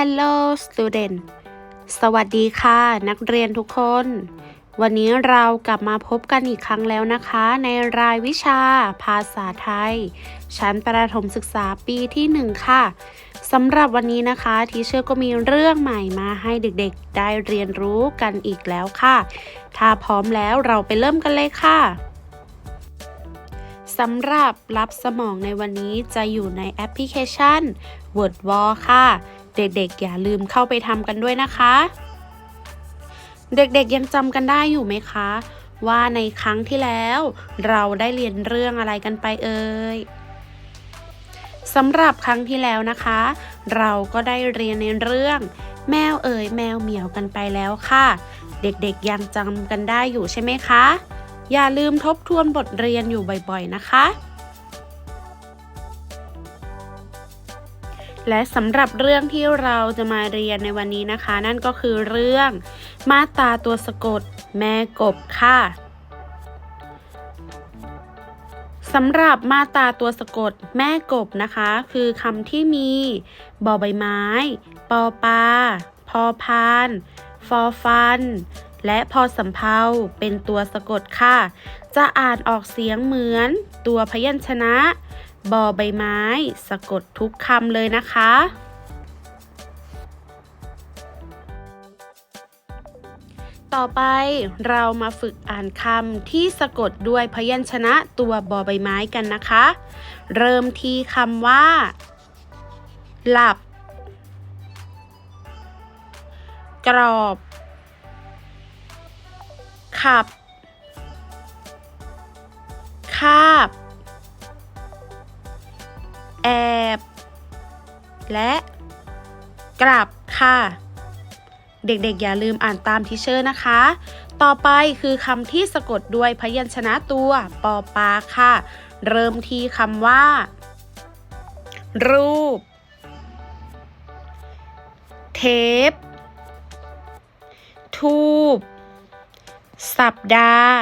Hello student สวัสดีค่ะ นักเรียนทุกคน วันนี้เรากลับมาพบกันอีกครั้งแล้วนะคะ ในรายวิชาภาษาไทย ชั้นประถมศึกษาปีที่ 1 ค่ะสำหรับวันนี้นะคะทีเชอร์ก็มีเรื่องใหม่มาให้เด็กๆ ได้เรียนรู้กันอีกแล้วค่ะ ถ้าพร้อมแล้วเราไปเริ่มกันเลยค่ะสำหรับรับสมองในวันนี้จะอยู่ในแอปพลิเคชัน WordWall ค่ะ เด็กๆ อย่าลืมเข้าไปทำกันด้วยนะคะ เด็กๆยังจำกันได้อยู่ไหมคะ ว่าในครั้งที่แล้ว เราได้เรียนเรื่องอะไรกันไปเอ่ยสำหรับครั้งที่แล้วนะคะ เราก็ได้เรียนในเรื่อง แมวเอ๋ยแมวเหมียวกันไปแล้วค่ะ เด็กๆยังจำกันได้อยู่ใช่ไหมคะ อย่าลืมทบทวนบทเรียนอยู่บ่อยๆนะคะ และสำหรับเรื่องที่เราจะมาเรียนในวันนี้นะคะ นั่นก็คือเรื่อง มาตาตัวสะกด แม่กบค่ะสำหรับมาตาตัวสะกดแม่กบนะคะ คือคำที่มีบอใบไม้ ปอปลาพอพาน ฟอฟัน และพอสำเพาเป็นตัวสะกดค่ะ จะอ่านออกเสียงเหมือนตัวพยัญชนะ บอใบไม้ สะกดทุกคำเลยนะคะ ต่อไปเรามาฝึกอ่านคำที่สะกดด้วยพยัญชนะตัวบอใบไม้กันนะคะ เริ่มที่คำว่า หลับ กรอบ ขับ คาบ แอบ และกลับค่ะ เด็กๆ อย่าลืมอ่านตามทิเชอร์นะคะ ต่อไปคือคำที่สะกดด้วยพยัญชนะตัวปอปาค่ะ เริ่มที่คำว่า รูป เทป ทูบ สัปดาห์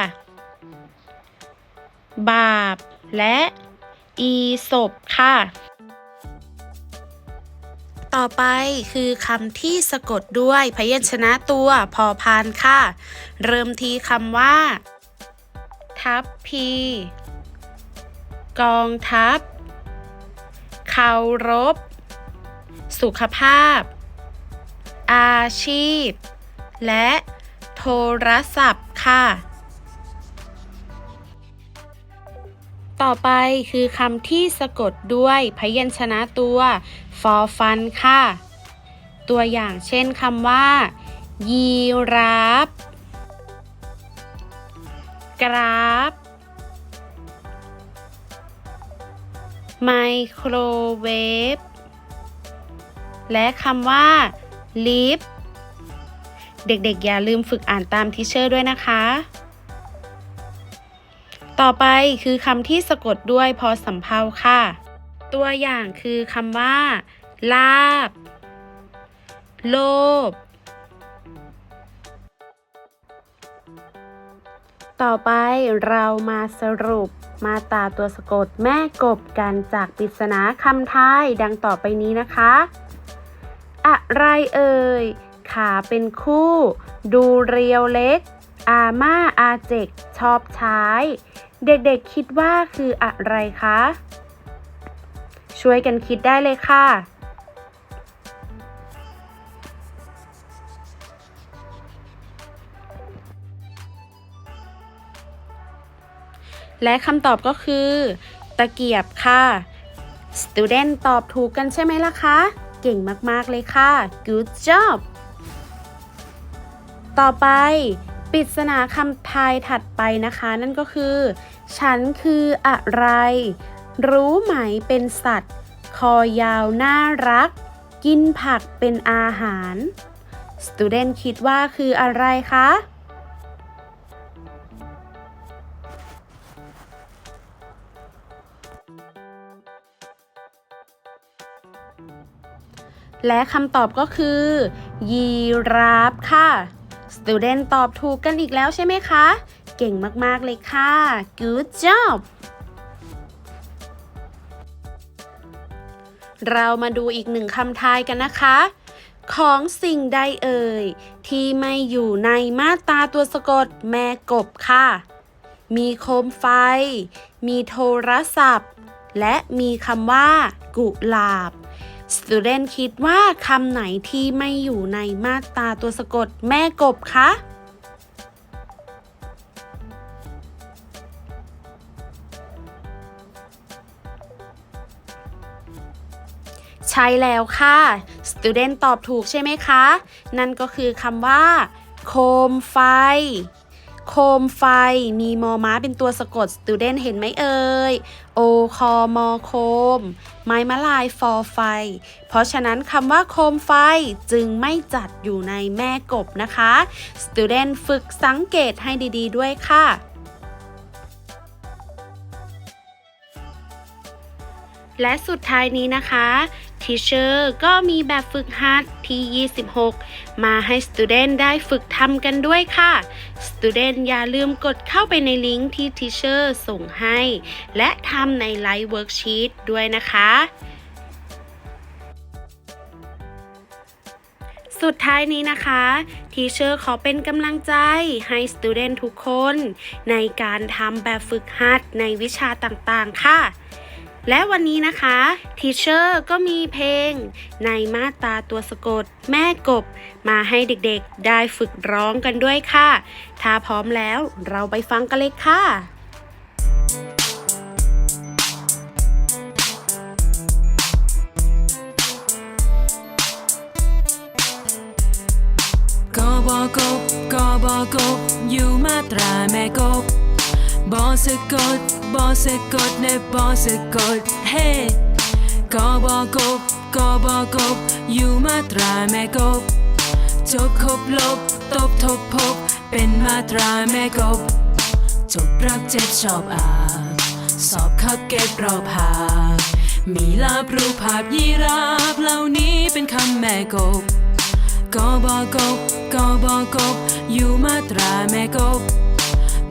บาป และ อีศบค่ะ ต่อไปคือคำที่สะกดด้วยพยัญชนะตัวพอพานค่ะ เริ่มที่คำว่า ทัพพี กองทัพเคารพ สุขภาพ อาชีพ และโทรศัพท์ค่ะ ต่อไปคือคำที่สะกดด้วยพยัญชนะตัว ฟอฟันค่ะ ตัวอย่างเช่นคำว่า ยีราฟกราฟไมโครเวฟและคำว่าลิฟเด็กๆ อย่าลืมฝึกอ่านตามทิเชอร์ด้วยนะคะ ต่อไปคือคำที่สะกดด้วยพอสำเพาค่ะ ตัวอย่างคือคำว่า ลาบ โลภต่อไปเรามาสรุปมาตาตัวสะกดแม่กบกันจากปริศนาคำไทายดังต่อไปนี้นะคะ อะไรเอ่ย ขาเป็นคู่ ดูเรียวเล็ก อาม่าอาเจกชอบใช้ เด็กๆคิดว่าคืออะไรคะ ช่วยกันคิดได้เลยค่ะและคำตอบก็คือ ตะเกียบค่ะ student ตอบถูกกันใช่ไหมล่ะคะ เก่งมาก ๆ เลยค่ะ good job ต่อไป ปริศนาคำทายถัดไปนะคะ นั่นก็คือ ฉันคืออะไร รู้ไหมเป็นสัตว์ คอยาวน่ารัก กินผักเป็นอาหาร student คิดว่าคืออะไรคะและคำตอบก็คือ ยีราฟค่ะ Student ตอบถูกกันอีกแล้วใช่ไหมคะ เก่งมาก ๆ เลยค่ะ Good job เรามาดูอีกหนึ่งคำทายกันนะคะ ของสิ่งใดเอ่ย ที่ไม่อยู่ในมาตราตัวสะกดแม่กบค่ะ มีโคมไฟ มีโทรศัพท์ และมีคำว่า กุหลาบ Student คิดว่าคำไหนที่ไม่อยู่ในมาตราตัวสะกดแม่กบคะใช่แล้วค่ะ Student ตอบถูกใช่ไหมคะ นั่นก็คือคำว่า โคมไฟ โคมไฟมีมอม้าเป็นตัวสะกด Student เห็นไหมเอ่ยโอคอมอโคม ไม้มะลายฟอไฟ เพราะฉะนั้นคำว่าโคมไฟจึงไม่จัดอยู่ในแม่กบนะคะ Student ฝึกสังเกตให้ดี ๆ ด้วยค่ะ และสุดท้ายนี้นะคะ Teacher ก็มีแบบฝึกหัดที่ 26 มาให้ Student ได้ฝึกทำกันด้วยค่ะ Student อย่าลืมกดเข้าไปในลิงก์ที่ Teacher ส่งให้ และทำในไลฟ์เวิร์กชีตด้วยนะคะสุดท้ายนี้นะคะทีเชอร์ขอเป็นกำลังใจให้ Student ทุกคน ในการทำแบบฝึกหัดในวิชาต่างๆ ค่ะ และวันนี้นะคะทีเชอร์ก็มีเพลง ในมาตาตัวสะกด แม่กบ มาให้เด็กๆ ได้ฝึกร้องกันด้วยค่ะ ถ้าพร้อมแล้วเราไปฟังกันเลยค่ะกบกบกบกบอยู่มาตราแม่กบบอสะกด บอสะกดเนบอสะกดเฮ้กบกบกบกบอยู่มาตราแม่กบจบคบลบตบทบพบเป็นมาตราแม่กบจบรักเจ็บชอบอาบสอบข้าเก็บรอบหามีลาบรูปภาพยีราบเหล่านี้เป็นคำแม่กบกบกบกบกบอยู่มาตราแม่กบ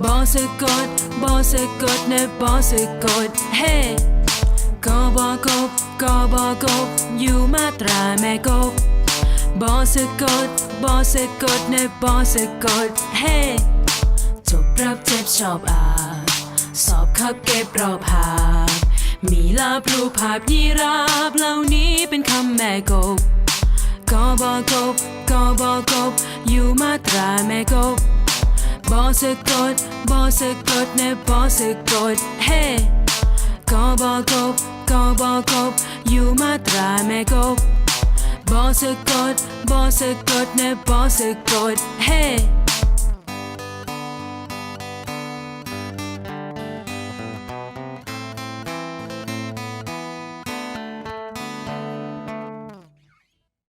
บอสะกด บอสะกดเนบอสะกดเฮ้กบอกบกบอกบอยู่มาตราแม่กบบอสะกดบอสะกดเนบอสะกดเฮ้จบรับเจ็บชอบอาสอบคับเก็บรอบหามีลาบรูภาพยีราบเหล่านี้เป็นคำแม่กบกบอกบกบอกบอยู่มาตราแม่กบ บอสะกดบอสะกดเนบอส